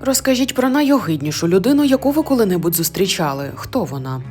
Розкажіть про найогиднішу людину, яку ви коли-небудь зустрічали. Хто вона?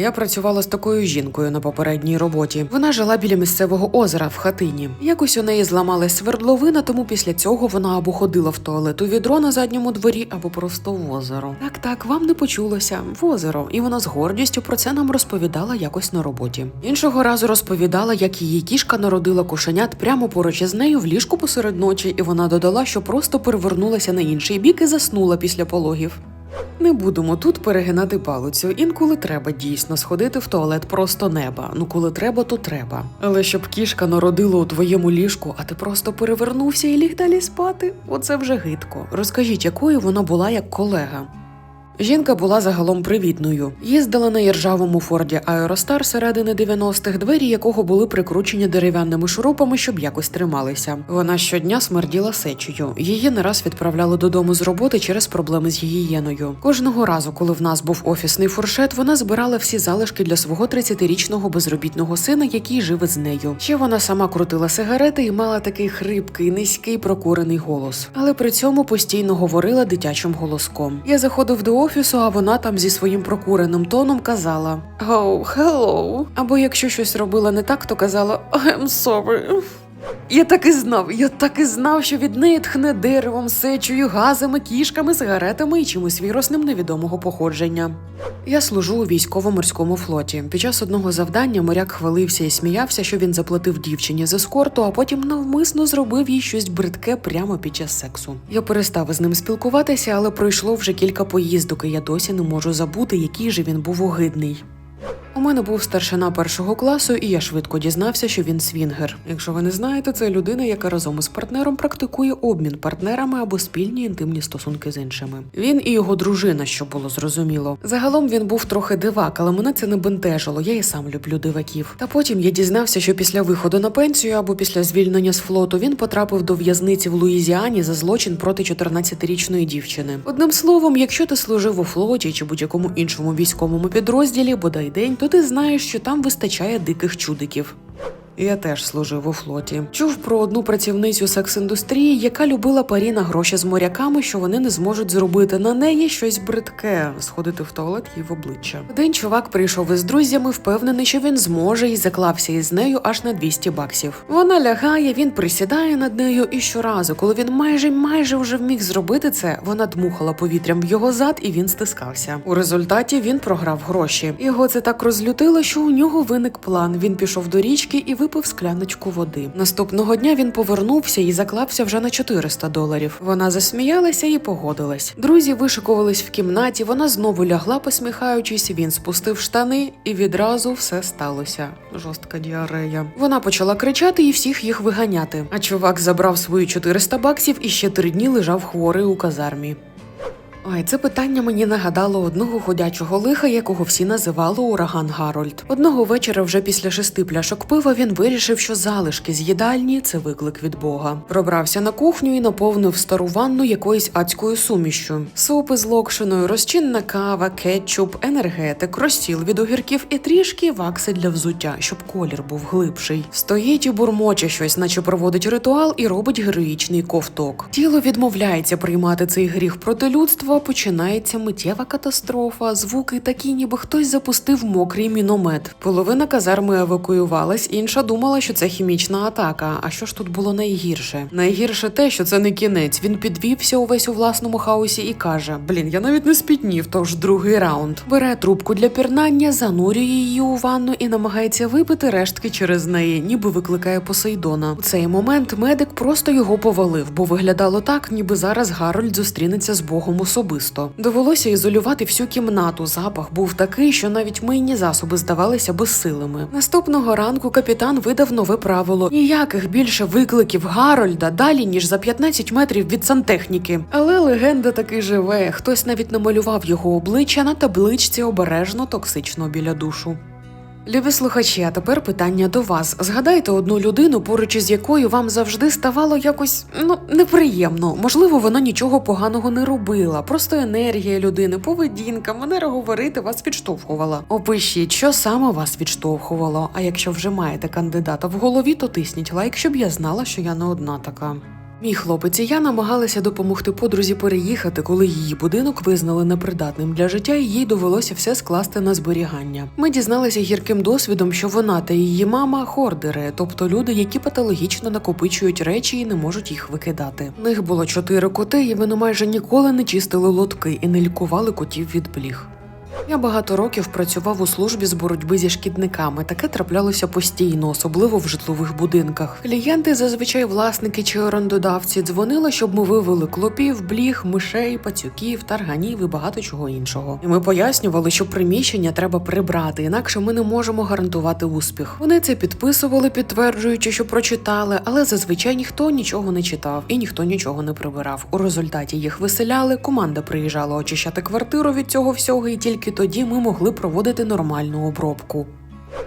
Я працювала з такою жінкою на попередній роботі. Вона жила біля місцевого озера в хатині. Якось у неї зламалась свердловина, тому після цього вона або ходила в туалет у відро на задньому дворі, або просто в озеро. Так, так, вам не почулося в озеро, і вона з гордістю про це нам розповідала якось на роботі. Іншого разу розповідала, як її кішка народила кошенят прямо поруч із нею в ліжку посеред ночі, і вона додала, що просто перевернулася на інший бік і заснула після пологів. Не будемо тут перегинати палицю. Інколи треба дійсно сходити в туалет просто неба. Ну коли треба, то треба. Але щоб кішка народила у твоєму ліжку, а ти просто перевернувся і ліг далі спати. Оце вже гидко. Розкажіть, якою вона була як колега. Жінка була загалом привітною. Їздила на іржавому форді Аеростар середини 90-х, двері якого були прикручені дерев'яними шурупами, щоб якось трималися. Вона щодня смерділа сечею. Її не раз відправляли додому з роботи через проблеми з гігієною. Кожного разу, коли в нас був офісний фуршет, вона збирала всі залишки для свого 30-річного безробітного сина, який жив із нею. Ще вона сама крутила сигарети і мала такий хрипкий, низький прокурений голос. Але при цьому постійно говорила дитячим голоском. Я заходив до офісу, а вона там зі своїм прокуреним тоном казала «Oh, hello». Або якщо щось робила не так, то казала I'm sorry. Я так і знав, я так і знав, що від неї тхне деревом, сечею, газами, кішками, сигаретами і чимось вірусним невідомого походження. Я служу у військово-морському флоті. Під час одного завдання моряк хвалився і сміявся, що він заплатив дівчині з ескорту, а потім навмисно зробив їй щось бридке прямо під час сексу. Я перестав з ним спілкуватися, але пройшло вже кілька поїздок, і я досі не можу забути, який же він був огидний. У мене був старшина першого класу, і я швидко дізнався, що він свінгер. Якщо ви не знаєте, це людина, яка разом із партнером практикує обмін партнерами або спільні інтимні стосунки з іншими. Він і його дружина, що було зрозуміло. Загалом він був трохи дивак, але мене це не бентежило. Я і сам люблю диваків. Та потім я дізнався, що після виходу на пенсію або після звільнення з флоту він потрапив до в'язниці в Луїзіані за злочин проти 14-річної дівчини. Одним словом, якщо ти служив у флоті чи будь-якому іншому військовому підрозділі, бодай день, то ти знаєш, що там вистачає диких чудиків. Я теж служив у флоті. Чув про одну працівницю секс-індустрії, яка любила парі на гроші з моряками, що вони не зможуть зробити на неї щось бридке, сходити в туалет їй в обличчя. Один чувак прийшов із друзями, впевнений, що він зможе, і заклався із нею аж на 200 баксів. Вона лягає, він присідає над нею, і щоразу, коли він майже майже вже вміг зробити це, вона дмухала повітрям в його зад, і він стискався. У результаті він програв гроші. Його це так розлютило, що у нього виник план. Він пішов до річки і випив скляночку води. Наступного дня він повернувся і заклався вже на 400 доларів. Вона засміялася і погодилась. Друзі вишикувались в кімнаті. Вона знову лягла, посміхаючись. Він спустив штани, і відразу все сталося. Жорстка діарея. Вона почала кричати і всіх їх виганяти. А чувак забрав свої 400 баксів і ще три дні лежав хворий у казармі. Ой, це питання мені нагадало одного ходячого лиха, якого всі називали ураган Гарольд. Одного вечора, вже після шести пляшок пива, він вирішив, що залишки з їдальні це виклик від Бога. Пробрався на кухню і наповнив стару ванну якоюсь адською сумішю: супи з локшиною, розчинна кава, кетчуп, енергетик, розсіл від огірків і трішки вакси для взуття, щоб колір був глибший. Стоїть і бурмоче щось, наче проводить ритуал і робить героїчний ковток. Тіло відмовляється приймати цей гріх проти людства. Починається миттєва катастрофа. Звуки такі, ніби хтось запустив мокрий міномет. Половина казарми евакуювалась, інша думала, що це хімічна атака. А що ж тут було найгірше? Найгірше те, що це не кінець. Він підвівся увесь у власному хаосі і каже: Блін, я навіть не спітнів, тож другий раунд. Бере трубку для пірнання, занурює її у ванну і намагається випити рештки через неї, ніби викликає Посейдона. У цей момент медик просто його повалив, бо виглядало так, ніби зараз Гарольд зустрінеться з Богом особисто. Довелося ізолювати всю кімнату. Запах був такий, що навіть мийні засоби здавалися безсилими. Наступного ранку капітан видав нове правило: ніяких більше викликів Гарольда далі ніж за 15 метрів від сантехніки. Але легенда таки живе. Хтось навіть намалював його обличчя на табличці обережно токсично біля душу. Любі слухачі, а тепер питання до вас. Згадайте одну людину, поруч із якою вам завжди ставало якось ну неприємно. Можливо, вона нічого поганого не робила. Просто енергія людини, поведінка, манера говорити вас відштовхувала. Опишіть, що саме вас відштовхувало. А якщо вже маєте кандидата в голові, то тисніть лайк, щоб я знала, що я не одна така. Мій хлопець і я намагалися допомогти подрузі переїхати, коли її будинок визнали непридатним для життя, і їй довелося все скласти на зберігання. Ми дізналися гірким досвідом, що вона та її мама хордери, тобто люди, які патологічно накопичують речі і не можуть їх викидати. У них було чотири коти, і вони майже ніколи не чистили лотки і не лікували котів від бліг. Я багато років працював у службі з боротьби зі шкідниками. Таке траплялося постійно, особливо в житлових будинках. Клієнти, зазвичай власники чи орендодавці, дзвонили, щоб ми вивели клопів, бліг, мишей, пацюків, тарганів і багато чого іншого. І ми пояснювали, що приміщення треба прибрати, інакше ми не можемо гарантувати успіх. Вони це підписували, підтверджуючи, що прочитали, але зазвичай ніхто нічого не читав і ніхто нічого не прибирав. У результаті їх виселяли. Команда приїжджала очищати квартиру від цього всього, і тільки тоді ми могли проводити нормальну обробку.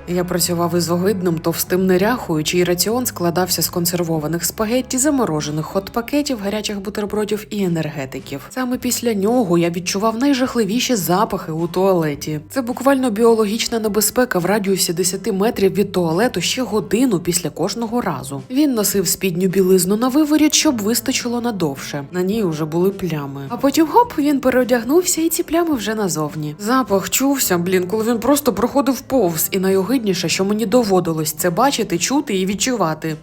Я працював із огидним товстим неряхою, чий раціон складався з консервованих спагетті, заморожених хот-пакетів, гарячих бутербродів і енергетиків. Саме після нього я відчував найжахливіші запахи у туалеті. Це буквально біологічна небезпека в радіусі 10 метрів від туалету ще годину після кожного разу. Він носив спідню білизну на виворіт, щоб вистачило надовше. На ній уже були плями. А потім гоп, він переодягнувся, і ці плями вже назовні. Запах чувся, блін, коли він просто проходив повз, і найогидніше, що мені доводилось це бачити, чути і відчувати.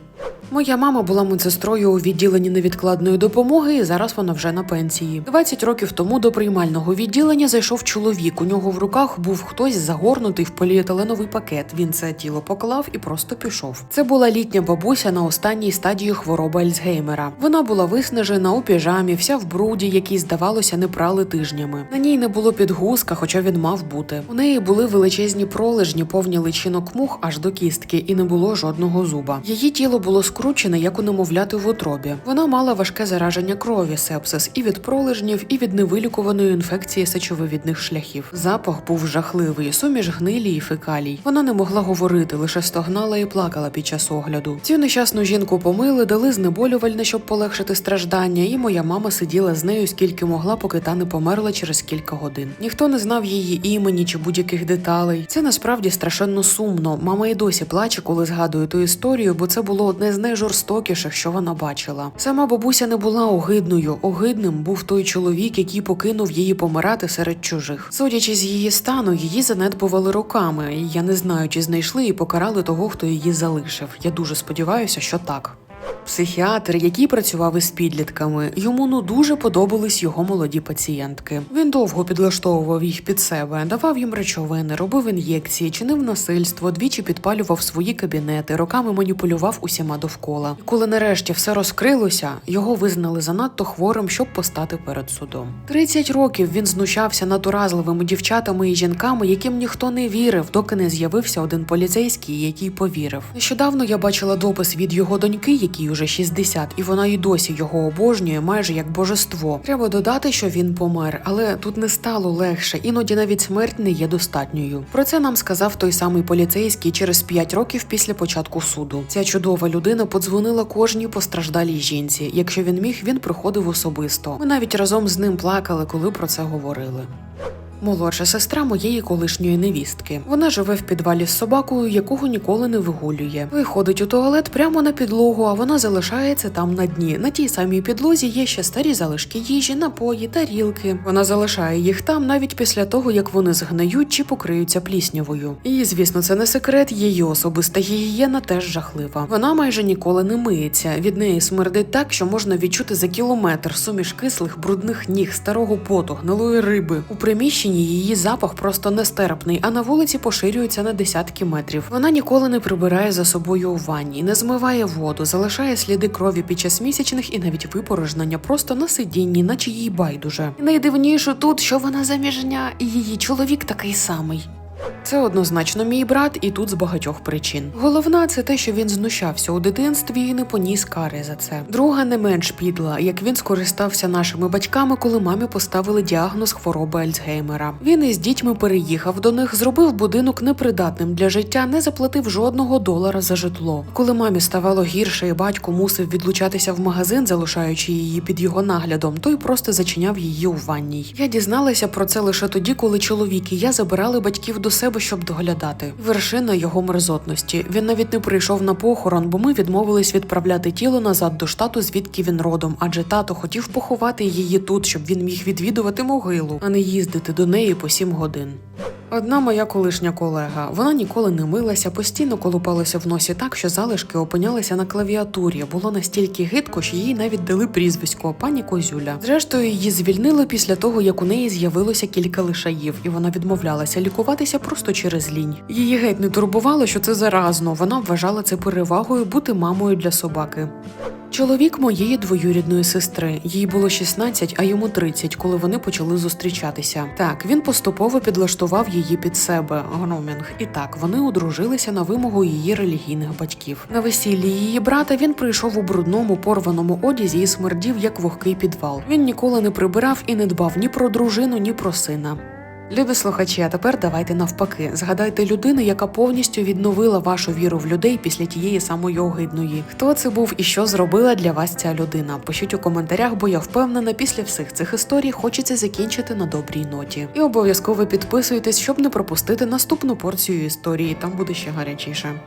Моя мама була медсестрою у відділенні невідкладної допомоги, і зараз вона вже на пенсії. 20 років тому до приймального відділення зайшов чоловік. У нього в руках був хтось загорнутий в поліетиленовий пакет. Він це тіло поклав і просто пішов. Це була літня бабуся на останній стадії хвороби Альцгеймера. Вона була виснажена у піжамі, вся в бруді, який, здавалося, не прали тижнями. На ній не було підгузка, хоча він мав бути. У неї були величезні пролежні, повні личинок мух аж до кістки, і не було жодного зуба. Її тіло було скручене, як у немовляти в утробі. Вона мала важке зараження крові, сепсис і від пролежнів, і від невилікуваної інфекції сечовивідних шляхів. Запах був жахливий, суміш гнилі і фекалій. Вона не могла говорити, лише стогнала і плакала під час огляду. Цю нещасну жінку помили, дали знеболювальне, щоб полегшити страждання, і моя мама сиділа з нею скільки могла, поки та не померла через кілька годин. Ніхто не знав її імені чи будь-яких деталей. Це насправді страшенно сумно. Мама і досі плаче, коли згадує ту історію, бо це було одне з найжорстокіших, що вона бачила. Сама бабуся не була огидною. Огидним був той чоловік, який покинув її помирати серед чужих. Судячи з її стану, її занедбували роками. Я не знаю, чи знайшли і покарали того, хто її залишив. Я дуже сподіваюся, що так. Психіатр, який працював із підлітками, йому ну дуже подобались його молоді пацієнтки. Він довго підлаштовував їх під себе, давав їм речовини, робив ін'єкції, чинив насильство, двічі підпалював свої кабінети, роками маніпулював усіма довкола. Коли нарешті все розкрилося, його визнали занадто хворим, щоб постати перед судом. 30 років він знущався над уразливими дівчатами і жінками, яким ніхто не вірив, доки не з'явився один поліцейський, який повірив. Нещодавно я бачила допис від його доньки, якій уже 60, і вона й досі його обожнює, майже як божество. Треба додати, що він помер, але тут не стало легше, іноді навіть смерть не є достатньою. Про це нам сказав той самий поліцейський через 5 років після початку суду. Ця чудова людина подзвонила кожній постраждалій жінці. Якщо він міг, він приходив особисто. Ми навіть разом з ним плакали, коли про це говорили. Молодша сестра моєї колишньої невістки. Вона живе в підвалі з собакою, якого ніколи не вигулює. Виходить у туалет прямо на підлогу, а вона залишається там на дні. На тій самій підлозі є ще старі залишки їжі, напої, тарілки. Вона залишає їх там навіть після того, як вони згниють чи покриються пліснявою. І, звісно, це не секрет. Її особиста гігієна теж жахлива. Вона майже ніколи не миється. Від неї смердить так, що можна відчути за кілометр суміш кислих брудних ніг, старого поту, гнилої риби. У приміщенні її запах просто нестерпний, а на вулиці поширюється на десятки метрів. Вона ніколи не прибирає за собою у ванні, не змиває воду, залишає сліди крові під час місячних і навіть випорожнення просто на сидінні, наче їй байдуже. Найдивніше тут, що вона заміжня, і її чоловік такий самий. Це однозначно мій брат, і тут з багатьох причин. Головна це те, що він знущався у дитинстві і не поніс кари за це. Друга не менш підла, як він скористався нашими батьками, коли мамі поставили діагноз хвороби Альцгеймера. Він із дітьми переїхав до них, зробив будинок непридатним для життя, не заплатив жодного долара за житло. Коли мамі ставало гірше, і батько мусив відлучатися в магазин, залишаючи її під його наглядом, той просто зачиняв її у ванній. Я дізналася про це лише тоді, коли чоловік і я забирали батьків до себе би щоб доглядати. Вершина його мерзотності. Він навіть не прийшов на похорон, бо ми відмовились відправляти тіло назад до штату, звідки він родом, адже тато хотів поховати її тут, щоб він міг відвідувати могилу, а не їздити до неї по сім годин. Одна моя колишня колега. Вона ніколи не милася, постійно колупалася в носі так, що залишки опинялися на клавіатурі. Було настільки гидко, що їй навіть дали прізвисько пані Козюля. Зрештою, її звільнили після того, як у неї з'явилося кілька лишаїв, і вона відмовлялася лікуватися просто через лінь. Її геть не турбувало, що це заразно. Вона вважала це перевагою бути мамою для собаки. Чоловік моєї двоюрідної сестри. Їй було 16, а йому 30, коли вони почали зустрічатися. Так, він поступово підлаштував її під себе, громінг. І так, вони одружилися на вимогу її релігійних батьків. На весіллі її брата він прийшов у брудному порваному одязі і смердів як вогкий підвал. Він ніколи не прибирав і не дбав ні про дружину, ні про сина. Любі слухачі, а тепер давайте навпаки. Згадайте людину, яка повністю відновила вашу віру в людей після тієї самої огидної. Хто це був і що зробила для вас ця людина? Пишіть у коментарях, бо я впевнена, після всіх цих історій хочеться закінчити на добрій ноті. І обов'язково підписуйтесь, щоб не пропустити наступну порцію історії. Там буде ще гарячіше.